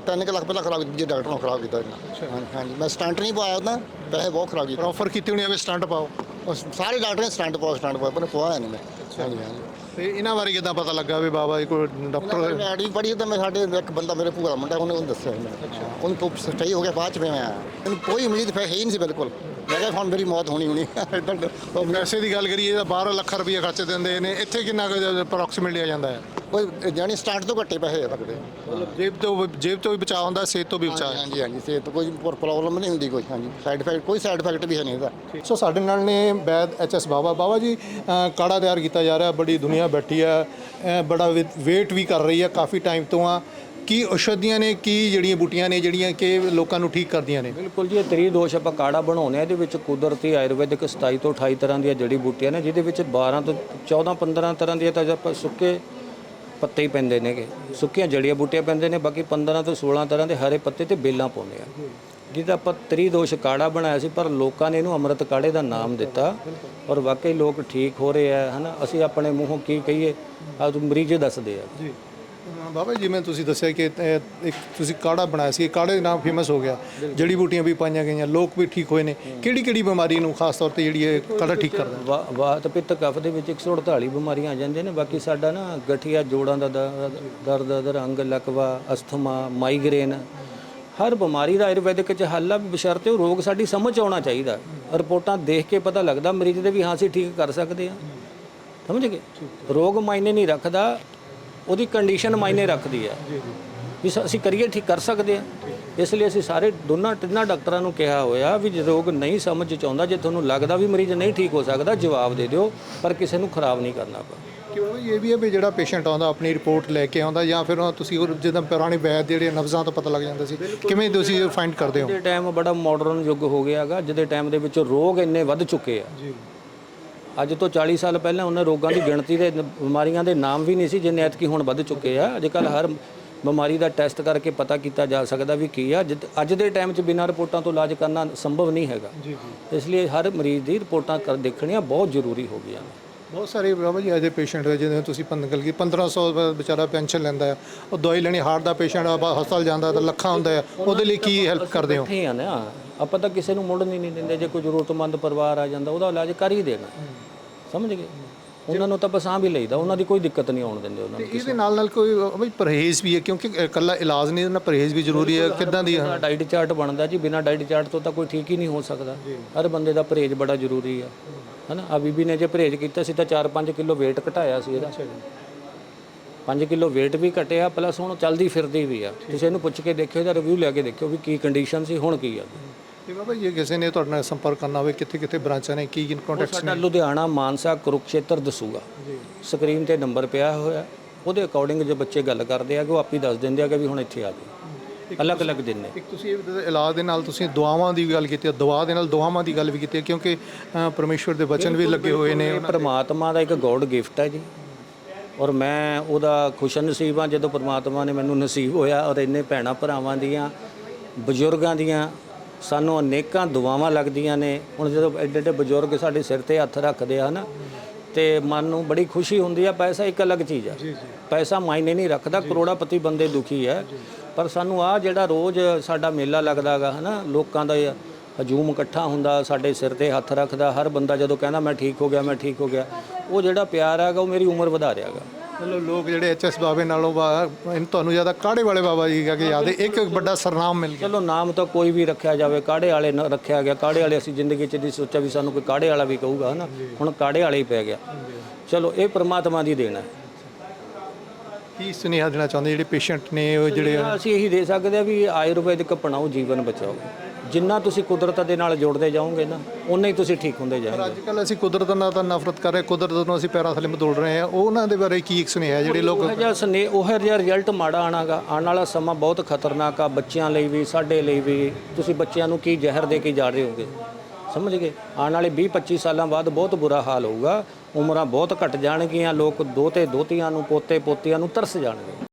3 ਲੱਖ ਪਹਿਲਾਂ ਖਰਾਬ ਕੀਤੀ ਜੇ ਡਾਕਟਰ ਨੂੰ ਖਰਾਬ ਕੀਤਾ ਇਹਨਾਂ। ਹਾਂਜੀ, ਮੈਂ ਸਟੰਟ ਨਹੀਂ ਪਾਇਆ ਉਹਦਾ ਪੈਸੇ ਬਹੁਤ ਖਰਾਬ ਕੀਤੇ। ਆਫਰ ਕੀਤੀ ਹੋਣੀ ਹੈ ਵੀ ਸਟੰਟ ਪਾਓ। ਸਾਰੇ ਡਾਕਟਰ ਨੇ ਸਟੰਟ ਪਾਓ ਸਟੰਟ ਪਾਓ ਪਰ ਪਵਾਇਆ ਨਹੀਂ ਮੈਂ। ਹਾਂਜੀ ਹਾਂਜੀ। ਤੇ ਇਹਨਾਂ ਬਾਰੇ ਕਿਦਾਂ ਪਤਾ ਲੱਗਾ ਵੀ ਬਾਬਾ ਜੀ ਕੋਈ ਡਾਕਟਰ ਮੈਂ ਆਡੀ ਪੜੀ ਤਾਂ ਮੈਂ ਸਾਡੇ ਇੱਕ ਬੰਦਾ ਮੇਰੇ ਭੂਆ ਦਾ ਮੁੰਡਾ ਉਹਨੇ ਉਹਨੂੰ ਦੱਸਿਆ ਉਹਨੂੰ ਤੋਂ ਸਹੀ ਹੋ ਗਿਆ ਬਾਅਦ ਚ ਮੈਂ ਆਇਆ। ਮੈਨੂੰ ਕੋਈ ਉਮੀਦ ਹੈ ਹੀ ਨਹੀਂ ਸੀ ਬਿਲਕੁਲ। ਮੈਂ ਕਿਹਾ ਹੁਣ ਮੇਰੀ ਮੌਤ ਹੋਣੀ ਹੋਣੀ। ਇਦਾਂ ਪੈਸੇ ਦੀ ਗੱਲ ਕਰੀਏ ਤਾਂ 12 ਲੱਖ ਰੁਪਈਆ ਖਰਚ ਦਿੰਦੇ ਨੇ। ਇੱਥੇ ਕਿੰਨਾ ਅਪਰੋਕਸੀਮੇਟਲੀ ਆ ਜਾਂਦਾ ਹੈ? ਉਹ ਜਾਣੀ ਸਟੰਟ ਤੋਂ ਘੱਟੇ ਪੈਸੇ ਲੱਗਦੇ ਮਤਲਬ ਜੇਬ ਤੋਂ ਜੇਬ ਤੋਂ ਵੀ ਬਚਾਅ ਹੁੰਦਾ ਸਿਹਤ ਤੋਂ ਵੀ ਬਚਾਅ। ਹੈ ਹਾਂਜੀ ਹਾਂਜੀ ਸਿਹਤ ਕੋਈ ਪ੍ਰੋਬਲਮ ਨਹੀਂ ਹੁੰਦੀ ਕੋਈ। ਹਾਂਜੀ ਸਾਈਡ ਇਫੈਕਟ ਕੋਈ ਸਾਈਡ ਇਫੈਕਟ ਵੀ ਹੈ ਨਹੀਂ ਇਹਦਾ। ਸੋ ਸਾਡੇ ਨਾਲ ਨੇ ਵੈਦ ਐਚ ਐਸ ਬਾਬਾ ਬਾਬਾ ਜੀ ਕਾੜਾ ਤਿਆਰ ਕੀਤਾ ਜਾ ਰਿਹਾ ਬੜੀ ਦੁਨੀਆ ਬੈਠੀ ਆ ਬੜਾ ਵੇਟ ਵੀ ਕਰ ਰਹੀ ਆ ਕਾਫੀ ਟਾਈਮ ਤੋਂ ਆ। ਕੀ ਔਸ਼ਧੀਆਂ ਨੇ ਕੀ ਜਿਹੜੀਆਂ ਬੂਟੀਆਂ ਨੇ ਜਿਹੜੀਆਂ ਕਿ ਲੋਕਾਂ ਨੂੰ ਠੀਕ ਕਰਦੀਆਂ ਨੇ? ਬਿਲਕੁਲ ਜੀ ਇਹ ਤਰੀ ਦੋਸ਼ ਆਪਾਂ ਕਾੜਾ ਬਣਾਉਂਦੇ ਆ ਇਹਦੇ ਵਿੱਚ ਕੁਦਰਤੀ ਆਯੁਰਵੈਦਿਕ 27 ਤੋਂ 28 ਤਰ੍ਹਾਂ ਦੀਆਂ ਜੜੀ ਬੂਟੀਆਂ ਨੇ ਜਿਹਦੇ ਵਿੱਚ 12 ਤੋਂ 14 15 ਤਰ੍ਹਾਂ ਦੀਆਂ ਤਾਂ ਆਪਾਂ ਸੁੱਕੇ ਪੱਤੇ ਹੀ ਪੈਂਦੇ ਨੇਗੇ। ਸੁੱਕੀਆਂ ਜੜੀਆਂ ਬੂਟੀਆਂ ਪੈਂਦੇ ਨੇ ਬਾਕੀ 15 ਤੋਂ 16 ਤਰ੍ਹਾਂ ਦੇ ਹਰੇ ਪੱਤੇ ਤੇ ਬੇਲਾਂ ਪਾਉਂਦੇ ਆ ਜਿਹਦਾ ਆਪਾਂ ਤਰੀ ਦੋਸ਼ ਕਾੜਾ ਬਣਾਇਆ ਸੀ ਪਰ ਲੋਕਾਂ ਨੇ ਇਹਨੂੰ ਅੰਮ੍ਰਿਤ ਕਾੜੇ ਦਾ ਨਾਮ ਦਿੱਤਾ ਔਰ ਵਾਕਈ ਲੋਕ ਠੀਕ ਹੋ ਰਹੇ ਆ ਹਨਾ? ਅਸੀਂ ਆਪਣੇ ਮੂੰਹੋਂ ਕੀ ਕਹੀਏ ਆ ਮਰੀਜ਼ ਦੱਸਦੇ ਆ। ਜੀ। ਬਾਬਾ ਜੀ ਜਿਵੇਂ ਤੁਸੀਂ ਦੱਸਿਆ ਕਿ ਇਹ ਇੱਕ ਤੁਸੀਂ ਕਾੜਾ ਬਣਾਇਆ ਸੀ ਇਹ ਕਾੜੇ ਦੇ ਨਾਮ ਫੇਮਸ ਹੋ ਗਿਆ। ਜੜੀ ਬੂਟੀਆਂ ਵੀ ਪਾਈਆਂ ਗਈਆਂ ਲੋਕ ਵੀ ਠੀਕ ਹੋਏ ਨੇ। ਕਿਹੜੀ ਕਿਹੜੀ ਬਿਮਾਰੀ ਨੂੰ ਖਾਸ ਤੌਰ ਤੇ ਜਿਹੜੀ ਇਹ ਕਾੜਾ ਠੀਕ ਕਰਦਾ? ਵਾ- ਵਾਤ ਪਿੱਤ ਕਫ ਦੇ ਵਿੱਚ 148 ਬਿਮਾਰੀਆਂ ਆ ਜਾਂਦੀਆਂ ਨੇ ਬਾਕੀ ਸਾਡਾ ਨਾ ਗਠੀਆ ਜੋੜਾਂ ਦਾ ਦਰਦ ਅਧਰੰਗ ਲਕਵਾ ਅਸਥਮਾ ਮਾਈਗ੍ਰੇਨ ਹਰ ਬਿਮਾਰੀ ਦਾ ਆਯੁਰਵੈਦਿਕ ਚ ਹੱਲ ਆ ਬਸ਼ਰਤੇ ਉਹ ਰੋਗ ਸਾਡੀ ਸਮਝ ਆਉਣਾ ਚਾਹੀਦਾ। ਰਿਪੋਰਟਾਂ ਦੇਖ ਕੇ ਪਤਾ ਲੱਗਦਾ ਮਰੀਜ਼ ਦੇ ਵੀ ਹਾਂ ਅਸੀਂ ਠੀਕ ਕਰ ਸਕਦੇ ਆ ਸਮਝ ਗਏ? ਰੋਗ ਮਾਇਨੇ ਨਹੀਂ ਰੱਖਦਾ ਉਹਦੀ ਕੰਡੀਸ਼ਨ ਮਾਇਨੇ ਰੱਖਦੀ ਆ ਵੀ ਸ- ਅਸੀਂ ਕਰੀਏ ਠੀਕ ਕਰ ਸਕਦੇ ਆ ਇਸ ਲਈ ਅਸੀਂ ਸਾਰੇ ਦੋਨਾਂ ਤਿੰਨਾਂ ਡਾਕਟਰਾਂ ਨੂੰ ਕਿਹਾ ਹੋਇਆ ਵੀ ਜੇ ਰੋਗ ਨਹੀਂ ਸਮਝ ਚ ਆਉਂਦਾ ਜੇ ਤੁਹਾਨੂੰ ਲੱਗਦਾ ਵੀ ਮਰੀਜ਼ ਨਹੀਂ ਠੀਕ ਹੋ ਸਕਦਾ ਜਵਾਬ ਦੇ ਦਿਓ ਪਰ ਕਿਸੇ ਨੂੰ ਖਰਾਬ ਨਹੀਂ ਕਰਨਾ ਆਪਾਂ ਕਿਉਂ? ਇਹ ਵੀ ਹੈ ਵੀ ਜਿਹੜਾ ਪੇਸ਼ੈਂਟ ਆਉਂਦਾ ਆਪਣੀ ਰਿਪੋਰਟ ਲੈ ਕੇ ਆਉਂਦਾ ਜਾਂ ਫਿਰ ਉਹ ਤੁਸੀਂ ਉਹ ਜਿੱਦਾਂ ਪੁਰਾਣੇ ਵੈਦ ਜਿਹੜੇ ਨਬਜ਼ਾਂ ਤੋਂ ਪਤਾ ਲੱਗ ਜਾਂਦਾ ਸੀ ਕਿਵੇਂ ਤੁਸੀਂ ਫਾਈਂਡ ਕਰਦੇ ਹੋ? ਦੇ ਟਾਈਮ ਬੜਾ ਮਾਡਰਨ ਯੁੱਗ ਹੋ ਗਿਆ ਹੈਗਾ ਅੱਜ ਦੇ ਟਾਈਮ ਦੇ ਵਿੱਚ ਰੋਗ ਇੰਨੇ ਵੱਧ ਚੁੱਕੇ ਆ। ਜੀ। ਅੱਜ ਤੋਂ 40 ਸਾਲ ਪਹਿਲਾਂ ਉਹਨਾਂ ਰੋਗਾਂ ਦੀ ਗਿਣਤੀ ਦੇ ਬਿਮਾਰੀਆਂ ਦੇ ਨਾਮ ਵੀ ਨਹੀਂ ਸੀ ਜਿੰਨੇ ਐਤਕੀ ਹੁਣ ਵੱਧ ਚੁੱਕੇ ਆ। ਅੱਜ ਕੱਲ ਹਰ ਬਿਮਾਰੀ ਦਾ ਟੈਸਟ ਕਰਕੇ ਪਤਾ ਕੀਤਾ ਜਾ ਸਕਦਾ ਵੀ ਕੀ ਆ। ਅੱਜ ਦੇ ਟਾਈਮ 'ਚ ਬਿਨਾਂ ਰਿਪੋਰਟਾਂ ਤੋਂ ਇਲਾਜ ਕਰਨਾ ਸੰਭਵ ਨਹੀਂ ਹੈਗਾ। ਇਸ ਲਈ ਹਰ ਮਰੀਜ਼ ਦੀ ਰਿਪੋਰਟਾਂ ਕਰ ਦੇਖਣੀਆਂ ਬਹੁਤ ਜ਼ਰੂਰੀ ਹੋ ਗਈਆਂ ਬਹੁਤ ਸਾਰੇ ਬਾਬਾ ਜੀ ਅਜੇ ਪੇਸ਼ੈਂਟ ਹੈ ਜਿਵੇਂ ਤੁਸੀਂ ਪੰਨ ਗੱਲ ਕੀ 1500 ਰੁਪਏ ਵਿਚਾਰਾ ਪੈਨਸ਼ਨ ਲੈਂਦਾ ਹੈ। ਉਹ ਦਵਾਈ ਲੈਣੀ ਹਾਰਟ ਦਾ ਪੇਸ਼ੈਂਟ ਹਸਪਤਾਲ ਜਾਂਦਾ ਤਾਂ ਲੱਖਾਂ ਹੁੰਦਾ ਹੈ। ਉਹਦੇ ਲਈ ਕੀ ਹੈਲਪ ਕਰਦੇ ਹੋ? ਇੱਥੇ ਆ ਨਾ। ਆਪਾਂ ਤਾਂ ਕਿਸੇ ਨੂੰ ਮੁੜਨ ਹੀ ਨਹੀਂ ਦਿੰਦੇ ਜੇ ਕੋਈ ਜ਼ਰੂਰਤਮੰਦ ਪਰਿਵਾਰ ਆ ਜਾਂਦਾ ਉਹਦਾ ਇਲਾਜ ਕਰ ਹੀ ਦੇਣਾ। ਸਮਝ ਗਏ? ਉਹਨਾਂ ਨੂੰ ਤਾਂ ਬਸਾਂ ਵੀ ਲਈਦਾ ਉਹਨਾਂ ਦੀ ਕੋਈ ਦਿੱਕਤ ਨਹੀਂ ਆਉਣ ਦਿੰਦੇ ਉਹਨਾਂ ਨੂੰ ਇਹਦੇ ਨਾਲ ਨਾਲ ਕੋਈ ਬਈ ਪਰਹੇਜ਼ ਵੀ ਹੈ ਕਿਉਂਕਿ ਇਕੱਲਾ ਇਲਾਜ ਨਹੀਂ ਨਾ ਪਰਹੇਜ਼ ਵੀ ਜ਼ਰੂਰੀ ਹੈ ਕਿੱਦਾਂ ਦੀ ਦਾ ਡਾਈਟ ਚਾਰਟ ਬਣਦਾ ਜੀ ਬਿਨਾਂ ਡਾਈਟ ਚਾਰਟ ਤੋਂ ਤਾਂ ਕੋਈ ਠੀਕ ਹੀ ਨਹੀਂ ਹੋ ਸਕਦਾ। ਹਰ ਬੰਦੇ ਦਾ ਪਰਹੇਜ਼ ਬੜਾ ਜ਼ਰੂਰੀ ਆ ਹਨਾ? ਆ ਬੀਬੀ ਨੇ ਜੇ ਪਰਹੇਜ਼ ਕੀਤਾ ਸੀ ਤਾਂ 4-5 ਕਿਲੋ weight ਘਟਾਇਆ ਸੀ ਇਹਦਾ। 5 ਕਿਲੋ weight ਵੀ ਘਟਿਆ ਪਲੱਸ ਹੁਣ ਚਲਦੀ ਫਿਰਦੀ ਵੀ ਆ। ਤੁਸੀਂ ਇਹਨੂੰ ਪੁੱਛ ਕੇ ਦੇਖਿਓ ਜਾਂ ਰਿਵਿਊ ਲੈ ਕੇ ਦੇਖਿਓ ਵੀ ਕੀ ਕੰਡੀਸ਼ਨ ਸੀ ਹੁਣ ਕੀ ਆ। ਤੇ ਬਾਬਾ ਜੀ ਕਿਸੇ ਨੇ ਤੁਹਾਡੇ ਨਾਲ ਸੰਪਰਕ ਕਰਨਾ ਹੋਵੇ ਕਿੱਥੇ ਕਿੱਥੇ ਬ੍ਰਾਂਚਾਂ ਨੇ ਕੀ ਕੰਟੈਕਟਸ ਸਾਡਾ ਲੁਧਿਆਣਾ ਮਾਨਸਾ ਕੁਰੂਕਸ਼ੇਤਰ ਦਸੂਗਾ। ਸਕਰੀਨ ਤੇ ਨੰਬਰ ਪਿਆ ਹੋਇਆ ਉਹਦੇ ਅਕੋਰਡਿੰਗ ਜੇ ਬੱਚੇ ਗੱਲ ਕਰਦੇ ਆ ਕਿ ਉਹ ਆਪ ਹੀ ਦੱਸ ਦਿੰਦੇ ਆ ਕਿ ਵੀ ਹੁਣ ਇੱਥੇ ਆ ਜਾਓ ਅਲੱਗ-ਅਲੱਗ ਦਿਨ ਨੇ। ਇੱਕ ਤੁਸੀਂ ਇਹ ਵੀ ਇਲਾਜ ਦੇ ਨਾਲ ਤੁਸੀਂ ਦੁਆਵਾਂ ਦੀ ਵੀ ਗੱਲ ਕੀਤੀ ਹੈ ਦਵਾ ਦੇ ਨਾਲ ਦੁਆਵਾਂ ਦੀ ਗੱਲ ਵੀ ਕੀਤੀ ਹੈ ਕਿਉਂਕਿ ਅ, ਪਰਮੇਸ਼ਵਰ ਦੇ ਬਚਨ ਵੀ ਲੱਗੇ ਹੋਏ ਨੇ। ਇਹ ਪ੍ਰਮਾਤਮਾ ਦਾ ਇੱਕ ਗੋਡ ਗਿਫਟ ਹੈ ਜੀ। ਔਰ ਮੈਂ ਉਹਦਾ ਖੁਸ਼ ਨਸੀਬ ਹਾਂ ਜਦੋਂ ਪ੍ਰਮਾਤਮਾ ਨੇ ਮੈਨੂੰ ਨਸੀਬ ਹੋਇਆ ਔਰ ਇੰਨੇ ਭੈਣਾਂ ਭਰਾਵਾਂ ਦੀਆਂ ਬਜ਼ੁਰਗਾਂ ਦੀਆਂ ਸਾਨੂੰ ਅਨੇਕਾਂ ਦੁਆਵਾਂ ਲੱਗਦੀਆਂ ਨੇ। ਹੁਣ ਜਦੋਂ ਐਡੇ ਐਡੇ ਬਜ਼ੁਰਗ ਸਾਡੇ ਸਿਰ ਤੇ ਹੱਥ ਰੱਖਦੇ ਆ ਨਾ ਤੇ ਮਨ ਨੂੰ ਬੜੀ ਖੁਸ਼ੀ ਹੁੰਦੀ ਆ ਪੈਸਾ ਇੱਕ ਅਲੱਗ ਚੀਜ਼ ਆ। ਪੈਸਾ ਮਾਇਨੇ ਨਹੀਂ ਰੱਖਦਾ ਕਰੋੜਾਪਤੀ ਬੰਦੇ ਦੁਖੀ ਹੈ ਪਰ ਸਾਨੂੰ ਆ ਜਿਹੜਾ ਰੋਜ਼ ਸਾਡਾ ਮੇਲਾ ਲੱਗਦਾਗਾ ਹਨਾ ਲੋਕਾਂ ਦਾ ਹਜੂਮ ਇਕੱਠਾ ਹੁੰਦਾ ਸਾਡੇ ਸਿਰ ਤੇ ਹੱਥ ਰੱਖਦਾ ਹਰ ਬੰਦਾ ਜਦੋਂ ਕਹਿੰਦਾ ਮੈਂ ਠੀਕ ਹੋ ਗਿਆ ਮੈਂ ਠੀਕ ਹੋ ਗਿਆ ਉਹ ਜਿਹੜਾ ਪਿਆਰ ਹੈਗਾ ਉਹ ਮੇਰੀ ਉਮਰ ਵਧਾ ਰਿਹਾਗਾ ਮਤਲਬ ਲੋਕ ਜਿਹੜੇ ਐਚਐਸ ਬਾਬੇ ਨਾਲੋਂ ਬਾ- ਇਹਨੂੰ ਤੁਹਾਨੂੰ ਜ਼ਿਆਦਾ ਕਾੜੇ ਵਾਲੇ ਬਾਬਾ ਜੀ ਕਹ ਕੇ ਯਾਦ ਹੈ? ਇੱਕ ਵੱਡਾ ਸਰਨਾਮ ਮਿਲ ਗਿਆ। ਚਲੋ ਨਾਮ ਤਾਂ ਕੋਈ ਵੀ ਰੱਖਿਆ ਜਾਵੇ ਕਾੜੇ ਵਾਲੇ ਨਾ ਰੱਖਿਆ ਗਿਆ ਕਾੜੇ ਵਾਲੇ ਅਸੀਂ ਜ਼ਿੰਦਗੀ 'ਚ ਦੀ ਸੋਚਿਆ ਵੀ ਸਾਨੂੰ ਕੋਈ ਕਾੜੇ ਵਾਲਾ ਵੀ ਕਹੂਗਾ ਹਨਾ? ਹੁਣ ਕਾੜੇ ਵਾਲੇ ਹੀ ਪੈ ਗਿਆ। ਚਲੋ ਇਹ ਪ੍ਰਮਾਤਮਾ ਦੀ ਦੇਣ ਹੈ। ਕੀ ਸੁਨੇਹਾ ਦੇਣਾ ਚਾਹੁੰਦੇ ਜਿਹੜੇ ਪੇਸ਼ੈਂਟ ਨੇ ਉਹ ਜਿਹੜੇ ਅਸੀਂ ਇਹੀ ਦੇ ਸਕਦੇ ਆ ਵੀ ਆਯੁਰਵੈਦਿਕ ਅਪਣਾਓ ਜੀਵਨ ਬਚਾਓ। ਜਿੰਨਾ ਤੁਸੀਂ ਕੁਦਰਤ ਦੇ ਨਾਲ ਜੁੜਦੇ ਜਾਓਗੇ ਨਾ ਉਨਾ ਹੀ ਤੁਸੀਂ ਠੀਕ ਹੁੰਦੇ ਜਾਓਗੇ। ਅੱਜ ਕੱਲ ਅਸੀਂ ਕੁਦਰਤ ਨਾਲ ਤਾਂ ਨਫ਼ਰਤ ਕਰ ਰਹੇ ਕੁਦਰਤ ਨੂੰ ਅਸੀਂ ਪੈਰਾਂ ਥੱਲੇ ਮਦੋੜ ਰਹੇ ਹਾਂ। ਉਹਨਾਂ ਦੇ ਬਾਰੇ ਕੀ ਇੱਕ ਸੁਨੇਹਾ ਜਿਹੜੇ ਲੋਕ ਉਹ ਜਿਹਾ ਸਨੇ ਉਹ ਜਿਹਾ ਰਿਜ਼ਲਟ ਮਾੜਾ ਆਣਾਗਾ। ਆਉਣ ਵਾਲਾ ਸਮਾਂ ਬਹੁਤ ਖਤਰਨਾਕ ਆ ਬੱਚਿਆਂ ਲਈ ਵੀ ਸਾਡੇ ਲਈ ਵੀ। ਤੁਸੀਂ ਬੱਚਿਆਂ ਨੂੰ ਕੀ ਜ਼ਹਿਰ ਦੇ ਕੇ ਜਾ ਰਹੇ ਹੋਗੇ? ਸਮਝ ਗਏ? ਆਉਣ ਵਾਲੇ 20 25 ਸਾਲਾਂ ਬਾਅਦ ਬਹੁਤ ਬੁਰਾ ਹਾਲ ਹੋਊਗਾ। ਉਮਰਾਂ ਬਹੁਤ ਘਟ ਜਾਣਗੀਆਂ ਲੋਕ ਦੋਤੇ ਦੋਤੀਆਂ ਨੂੰ ਪੋਤੇ ਪੋਤੀਆਂ ਨੂੰ ਤਰਸ ਜਾਣਗੇ।